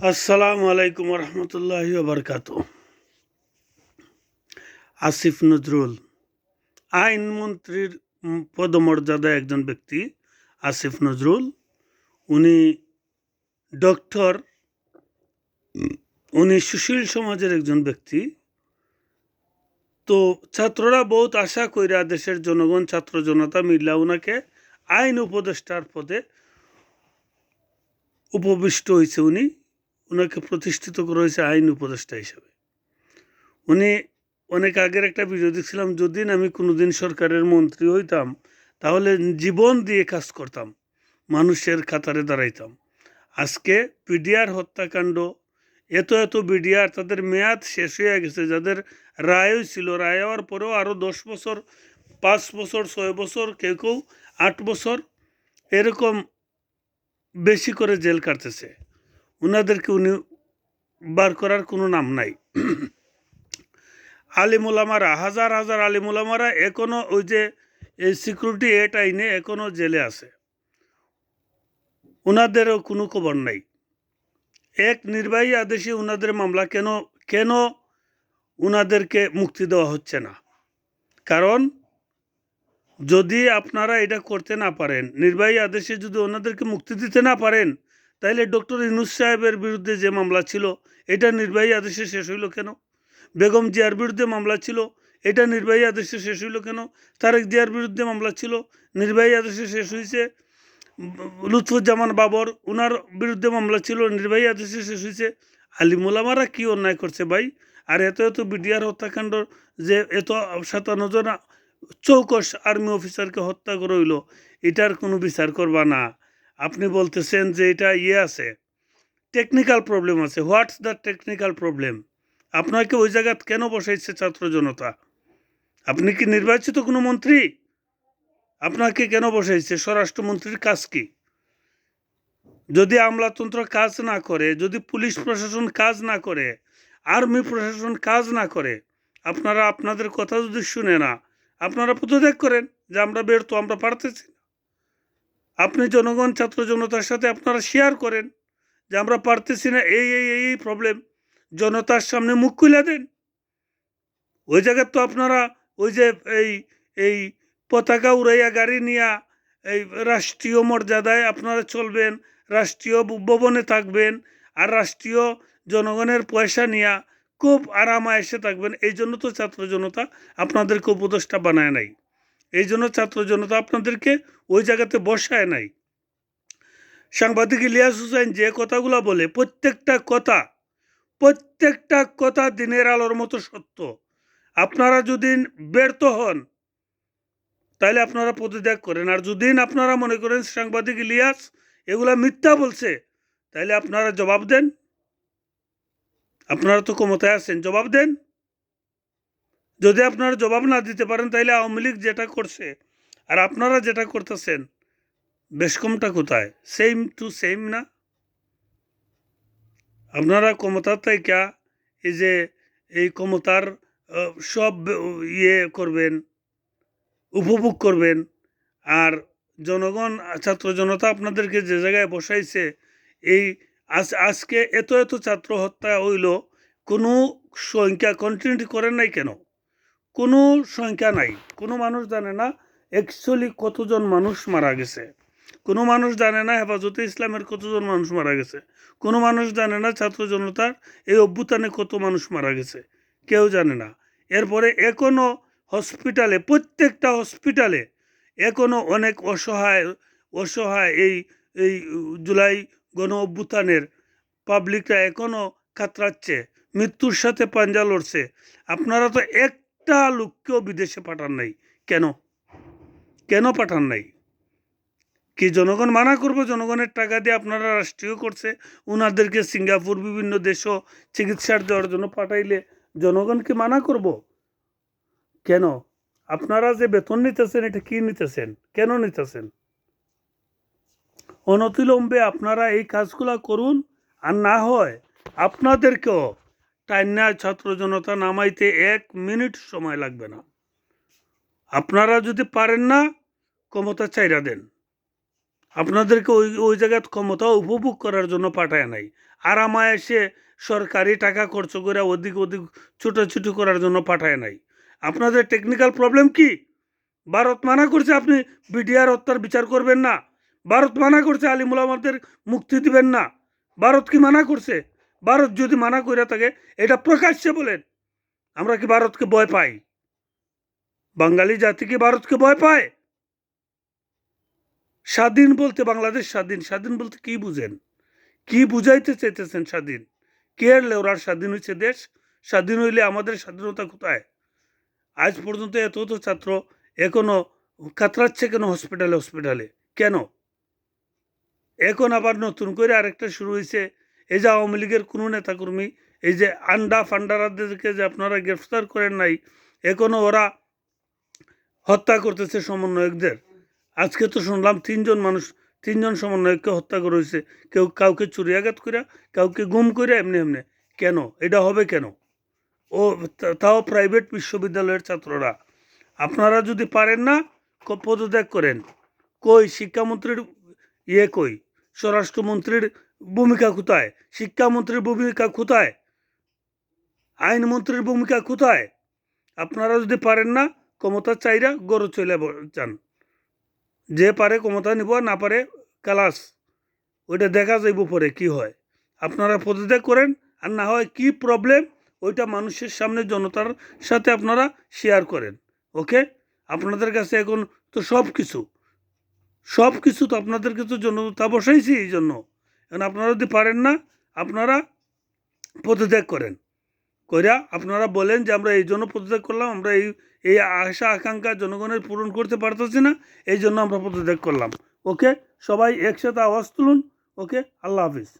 আসসালামু আলাইকুম রহমতুল্লাহ বরকাত আসিফ নজরুল আইনমন্ত্রীর পদমর্যাদা একজন ব্যক্তি, আসিফ নজরুল। উনি ডক্টর, উনি সুশীল সমাজের একজন ব্যক্তি। তো ছাত্ররা বহুত আশা কইরা দেশের জনগণ, ছাত্র জনতা মিল্লা ওনাকে আইন উপদেষ্টার পদে উপবিষ্ট হয়েছে উনি। ওনাকে প্রতিষ্ঠিত করা হয়েছে আইন উপদেষ্টা হিসাবে। উনি অনেক আগের একটা ভিডিও দেখছিলাম, যদি আমি কোনোদিন সরকারের মন্ত্রী হইতাম, তাহলে জীবন দিয়ে কাজ করতাম, মানুষের কাতারে দাঁড়াইতাম। আজকে পিডিআর হত্যাকাণ্ড, এত এত বিডিআর তাদের মেয়াদ শেষ হয়ে গেছে, যাদের রায়ও ছিল রায় হওয়ার পরেও আরও দশ বছর, পাঁচ বছর, ছয় বছর, কেউ কেউ আট বছর, এরকম বেশি করে জেল কাটতেছে। ওনাদেরকে উনি বার করার কোনো নাম নাই। আলিমুলামারা, হাজার হাজার আলিমুলামারা এখনও ওই যে এই সিকিউরিটি এট আইনে এখনও জেলে আছে। ওনাদেরও কোনো খবর নাই। এক নির্বাহী আদেশে ওনাদের মামলা কেন কেন ওনাদেরকে মুক্তি দেওয়া হচ্ছে না? কারণ যদি আপনারা এটা করতে না পারেন, নির্বাহী আদেশে যদি ওনাদেরকে মুক্তি দিতে না পারেন তাইলে ডক্টর ইনুস সাহেবের বিরুদ্ধে যে মামলা ছিল, এটা নির্বাহী আদেশে শেষ হইল কেন? বেগম জিয়ার বিরুদ্ধে মামলা ছিল, এটা নির্বাহী আদেশে শেষ হইল কেন? তারেক জিয়ার বিরুদ্ধে মামলা ছিল, নির্বাহী আদেশে শেষ হয়েছে লুৎফুজ্জামান বাবর ওনার বিরুদ্ধে মামলা ছিল, নির্বাহী আদেশে শেষ হয়েছে আলিমুলামারা কি অন্যায় করছে ভাই? আর এত এত বিডিআর হত্যাকাণ্ড যে এত সাতান্ন জন আর্মি অফিসারকে হত্যা করে হইল, এটার কোনো বিচার করবা না। আপনি বলতেছেন যে এটা ইয়ে আছে টেকনিক্যাল প্রবলেম আছে। হোয়াটস দ্য টেকনিক্যাল প্রবলেম আপনাকে ওই জায়গাত কেন বসাইছে ছাত্র জনতা? আপনি কি নির্বাচিত কোনো মন্ত্রী? আপনাকে কেন বসাইছে? স্বরাষ্ট্রমন্ত্রীর কাজ কি? যদি আমলাতন্ত্র কাজ না করে, যদি পুলিশ প্রশাসন কাজ না করে, আর্মি প্রশাসন কাজ না করে, আপনারা আপনাদের কথা যদি শুনে না, আপনারা পদত্যাগ করেন যে আমরা বের তো, আমরা পারতেছি। আপনি জনগণ, ছাত্র জনতার সাথে আপনারা শেয়ার করেন যে আমরা পারতেছি না, এই এই এই প্রবলেম জনতার সামনে মুখ খুলে দেন। ওই জায়গায় তো আপনারা ওই যে এই এই পতাকা উড়াইয়া গাড়ি নিয়া এই রাষ্ট্রীয় মর্যাদায় আপনারা চলবেন, রাষ্ট্রীয় ভবনে থাকবেন আর রাষ্ট্রীয় জনগণের পয়সা নিয়া খুব আরামে এসে থাকবেন। এই জন্য তো ছাত্র জনতা আপনাদেরকে উপদেষ্টা বানায় নাই। এই জন্য ছাত্র জনতা আপনাদেরকে ওই জায়গাতে বসায় নাই। সাংবাদিক ইলিয়াস হুসাইন যে কথাগুলো বলে, প্রত্যেকটা কথা প্রত্যেকটা কথা দিনের আলোর মতো সত্য। আপনারা যদি ব্যর্থ হন তাহলে আপনারা পদত্যাগ করেন। আর যদি আপনারা মনে করেন সাংবাদিক ইলিয়াস এগুলা মিথ্যা বলছে তাহলে আপনারা জবাব দেন। আপনারা তো ক্ষমতায় আছেন, জবাব দেন। যদি আপনারা জবাব না দিতে পারেন তাহলে আওয়ামী লীগ যেটা করছে আর আপনারা যেটা করতেছেন, বেশ কমটা কোথায়? সেম টু সেম না? আপনারা ক্ষমতার থেকে এই যে, এই ক্ষমতার সব ইয়ে করবেন, উপভোগ করবেন আর জনগণ, ছাত্র জনতা আপনাদেরকে যে জায়গায় বসাইছে, এই আজ, আজকে এত এত ছাত্র হত্যা হইল, কোনো সংখ্যা কন্টিনিউটি করেন নাই কেন? কোনো সংখ্যা নাই। কোনো মানুষ জানে না অ্যাকচুয়ালি কতজন মানুষ মারা গেছে। কোনো মানুষ জানে না হেফাজতে ইসলামের কতজন মানুষ মারা গেছে। কোনো মানুষ জানে না ছাত্র জনতার এই অভ্যুত্থানে কত মানুষ মারা গেছে। কেউ জানে না। এরপরে এখনও হসপিটালে, প্রত্যেকটা হসপিটালে এখনও অনেক অসহায় অসহায় এই এই জুলাই গণ অভ্যুত্থানের পাবলিকরা এখনও কাতরাচ্ছে, মৃত্যুর সাথে পাঞ্জা লড়ছে। আপনারা তো একটা লোককেও বিদেশে পাঠান নাই। কেন? কেন পাঠান নাই? কি জনগণ মানা করব? জনগণের টাকা দিয়ে আপনারা রাষ্ট্রীয় করছে ওনাদেরকে সিঙ্গাপুর বিভিন্ন দেশও চিকিৎসার দেওয়ার জন্য পাঠাইলে জনগণকে মানা করব? কেন? আপনারা যে বেতন নিতেছেন, এটা কি নিতেছেন? কেন নিতেছেন? অনতিলম্বে আপনারা এই কাজগুলা করুন আর না হয় আপনাদেরকেও টাইনা ছাত্র জনতা নামাইতে এক মিনিট সময় লাগবে না। আপনারা যদি পারেন না, ক্ষমতা চাইরা দেন। আপনাদেরকে ওই ওই জায়গায় ক্ষমতা উপভোগ করার জন্য পাঠায় নাই। আরামায় এসে সরকারি টাকা খরচ করে ওদিক ওদিক ছুটোছুটি করার জন্য পাঠায় নাই। আপনাদের টেকনিক্যাল প্রবলেম কি? ভারত মানা করছে আপনি বিডিআর হত্যার বিচার করবেন না। ভারত মানা করছে আলিমুল আমাদের মুক্তি দিবেন না। ভারত কি মানা করছে? ভারত যদি মানা করে থাকে, এটা প্রকাশ্যে বলেন, আমরা কি ভারতকে ভয় পাই? বাঙালি জাতি কি ভারতকে ভয় পায়? স্বাধীন বলতে বাংলাদেশ স্বাধীন স্বাধীন বলতে কি বুঝেন? কি বুঝাইতে চাইতেছেন স্বাধীন? কে লেওরার স্বাধীন হয়েছে দেশ? স্বাধীন হইলে আমাদের স্বাধীনতা কোথায়? আজ পর্যন্ত এত তো ছাত্র এখনও কাতরাচ্ছে কেন হসপিটালে হসপিটালে কেন? এখন আবার নতুন করে আরেকটা শুরু হয়েছে এই যে আওয়ামী লীগের কোনো নেতাকর্মী, এই যে আন্ডা ফান্ডারাদেরকে যে আপনারা গ্রেফতার করেন নাই এখনও ওরা হত্যা করতেছে সমন্বয়কদের? আজকে তো শুনলাম তিনজন মানুষ, তিনজন সমন্বয়ককে হত্যা করা হয়েছে। কেউ কাউকে চুরিয়াঘাত করে কাউকে গুম করে এমনি এমনি। কেন? এটা হবে কেন? ও তাও প্রাইভেট বিশ্ববিদ্যালয়ের ছাত্ররা। আপনারা যদি পারেন না পদত্যাগ করেন। কই শিক্ষামন্ত্রীর ইয়ে কই? স্বরাষ্ট্রমন্ত্রীর ভূমিকা কোথায়? শিক্ষামন্ত্রীর ভূমিকা কোথায়? আইনমন্ত্রীর ভূমিকা কোথায়? আপনারা যদি পারেন না, ক্ষমতা চাইরা গরু চলে যান। যে পারে ক্ষমতা নিব, না পারে কালাস ওইটা দেখা যাইব পরে কি হয়। আপনারা পদত্যাগ করেন, আর না হয় কি প্রবলেম ওইটা মানুষের সামনে, জনতার সাথে আপনারা শেয়ার করেন। ওকে আপনাদের কাছে এখন তো সব কিছু সব কিছু তো আপনাদেরকে তো জনতা বসাইছি এই জন্য। এখন আপনারা যদি পারেন না, আপনারা পদত্যাগ করেন। কইরা আপনারা বলেন যে আমরা এই জন্য পদত্যাগ করলাম, আমরা এই এই আশা, আকাঙ্ক্ষা জনগণের পূরণ করতে পারতেছি না, এই জন্য আমরা পদত্যাগ করলাম। ওকে? সবাই একসাথে আওয়াজ তুলুন। ওকে? আল্লাহ হাফিজ।